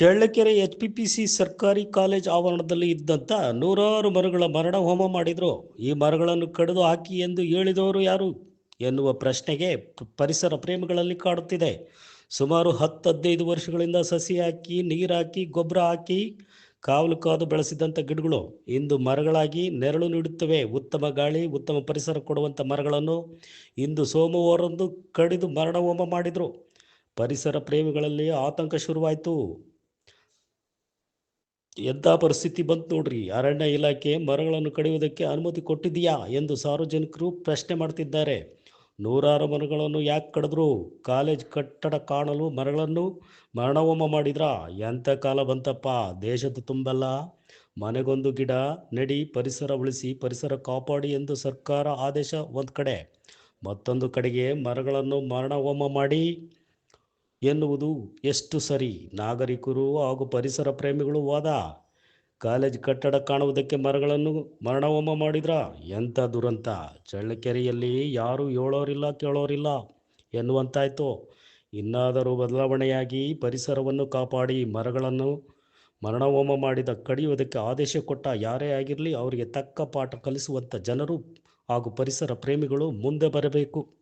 Challakere H P P C ಸರ್ಕಾರಿ college ಆವರಣದಲ್ಲಿ ಇದ್ದಂಥ ನೂರಾರು ಮರಗಳ ಮರಣ ಹೋಮ ಮಾಡಿದ್ರು. ಈ ಮರಗಳನ್ನು ಕಡಿದು ಹಾಕಿ ಎಂದು ಹೇಳಿದವರು ಯಾರು ಎನ್ನುವ ಪ್ರಶ್ನೆಗೆ ಪರಿಸರ ಪ್ರೇಮಿಗಳಲ್ಲಿ ಕಾಡುತ್ತಿದೆ. ಸುಮಾರು ಹತ್ತು ಹದಿನೈದು ವರ್ಷಗಳಿಂದ ಸಸಿ ಹಾಕಿ, ನೀರು ಹಾಕಿ, ಗೊಬ್ಬರ ಹಾಕಿ ಕಾವಲು ಕಾದು ಬೆಳೆಸಿದಂಥ ಗಿಡಗಳು. ಇಂದು ಮರಗಳಾಗಿ ನೆರಳು ನೀಡುತ್ತವೆ. ಉತ್ತಮ ಗಾಳಿ, ಉತ್ತಮ ಪರಿಸರ ಕೊಡುವಂಥ ಮರಗಳನ್ನು ಇಂದು ಸೋಮವಾರಂದು ಕಡಿದು ಮರಣ ಹೋಮ ಮಾಡಿದರು. ಪರಿಸರ ಪ್ರೇಮಿಗಳಲ್ಲಿ ಆತಂಕ ಶುರುವಾಯಿತು. ಎಂಥ ಪರಿಸ್ಥಿತಿ ಬಂತು ನೋಡ್ರಿ. ಅರಣ್ಯ ಇಲಾಖೆ ಮರಗಳನ್ನು ಕಡಿಯುವುದಕ್ಕೆ ಅನುಮತಿ ಕೊಟ್ಟಿದೆಯಾ ಎಂದು ಸಾರ್ವಜನಿಕರು ಪ್ರಶ್ನೆ ಮಾಡ್ತಿದ್ದಾರೆ. ನೂರಾರು ಮರಗಳನ್ನು ಯಾಕೆ ಕಡಿದ್ರು? ಕಾಲೇಜ್ ಕಟ್ಟಡ ಕಾಣಲು ಮರಗಳನ್ನು ಮರಣಹೋಮ ಮಾಡಿದ್ರ? ಎಂಥ ಕಾಲ ಬಂತಪ್ಪ? ದೇಶದ ತುಂಬಲ್ಲ. ಮನೆಗೊಂದು ಗಿಡ, ನಡಿ, ಪರಿಸರ ಉಳಿಸಿ, ಪರಿಸರ ಕಾಪಾಡಿ ಎಂದು ಸರ್ಕಾರ ಆದೇಶ ಒಂದು ಕಡೆ. ಮತ್ತೊಂದು ಕಡೆಗೆ ಮರಗಳನ್ನು ಮರಣಹೋಮ ಮಾಡಿ ಎನ್ನುವುದು ಎಷ್ಟು ಸರಿ ನಾಗರಿಕರು ಹಾಗೂ ಪರಿಸರ ಪ್ರೇಮಿಗಳು ವಾದ. ಕಾಲೇಜ್ ಕಟ್ಟಡ ಕಾಣುವುದಕ್ಕೆ ಮರಗಳನ್ನು ಮರಣಹೋಮ ಮಾಡಿದ್ರ? ಎಂಥ ದುರಂತ. ಚಳ್ಳಕೆರೆಯಲ್ಲಿ ಯಾರು ಹೇಳೋರಿಲ್ಲ, ಕೇಳೋರಿಲ್ಲ ಎನ್ನುವಂತಾಯ್ತು. ಇನ್ನಾದರೂ ಬದಲಾವಣೆಯಾಗಿ ಪರಿಸರವನ್ನು ಕಾಪಾಡಿ ಮರಗಳನ್ನು ಮರಣಹೋಮ ಮಾಡಿದ ಕಡಿಯುವುದಕ್ಕೆ ಆದೇಶ ಕೊಟ್ಟ ಯಾರೇ ಆಗಿರಲಿ, ಅವರಿಗೆ ತಕ್ಕ ಪಾಠ ಕಲಿಸುವಂಥ ಜನರು ಹಾಗೂ ಪರಿಸರ ಪ್ರೇಮಿಗಳು ಮುಂದೆ ಬರಬೇಕು.